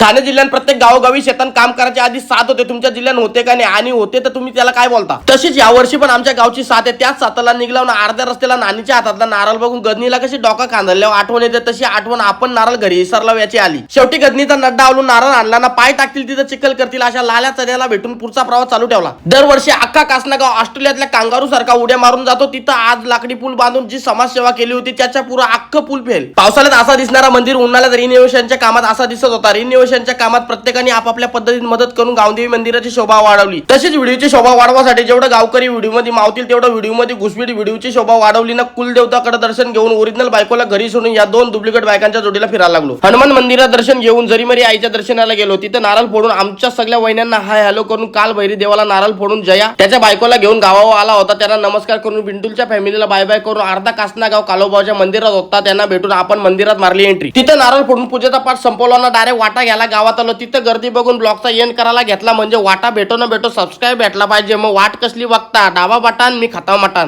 ठाणे जिल्ह्यात प्रत्येक गावोगावी शेतात काम करायच्या आधी साथ होते. तुमच्या जिल्ह्यात होते का नाही आणि होते तर तुम्ही त्याला काय बोलता? तशीच यावर्षी पण आमच्या गावची साथ आहे. त्याच साथला निघलावून अर्ध्या रस्त्याला नानीच्या हातातला नारळ बघून गदनीला कशी डोका कांदल्यावर आठवण येते. तशी आठवण आपण नारळ घरी विसरला याची आली. शेवटी गदनीचा नड्डा आवलून नारळ आणला ना पाय टाकतील तिथं चिखल करतील. अशा लाल्या चण्याला भेटून पुढचा प्रवास चालू ठेवला. दरवर्षी अख्खा कासनागाव ऑस्ट्रेलियातल्या कांगारू सारखा उड्या मारून जातो. तिथं आज लाकडी पूल बांधून जी समाजसेवा केली होती त्याच्या पुरा अख्खं पूल फेल. पावसाळ्यात असा दिसणारा मंदिर उन्हाळ्यात रिनोव्हेशनच्या कामात असा दिसत होता. रिनोव्हेशनच्या कामात प्रत्येकाने आपापल्या पद्धतीने मदत करून गावदेवी मंदिराची शोभा वाढवली. तशीच व्हिडिओची शोभा वाढवासाठी जेवढं गावकरी व्हिडिओमध्ये मावतील तेवढं व्हिडिओमध्ये व्हिडिओची शोभा वाढवली ना कुलदेवताकडे दर्शन घेऊन ओरिजिनल बायकोला घरी सोडून या दोन डुप्लिकेट बायकांच्या जोडीला फिरायला लागलो. हनुमान मंदिरात दर्शन घेऊन जरी मरी आईच्या दर्शनाला गेलो तिथे नारळ फोडून आमच्या सगळ्या वहिन्यांना हाय हॅलो करून काल भैरी देवाला नारळ फोडून जया त्याच्या बायकोला घेऊन गावावर आला होता त्यांना नमस्कार करून बिंटूलच्या फॅमिलीला बाय बाय करून अर्धा कासना गाव कालोबाच्या मंदिरात होता त्यांना भेटून आपण मंदिरात मारली एंट्री तिथे नारळ फोडून पूजेचा पाठ संपवला डायरेक्ट वाटा घ्यायला गावात आलो तिथं गर्दी बघून ब्लॉगचा एंड करायला घेतला. म्हणजे वाटा भेटो ना भेटो सबस्क्राईब भेटला पाहिजे. मग वाट कसली बघता? डावा बटान मी खाता मटान.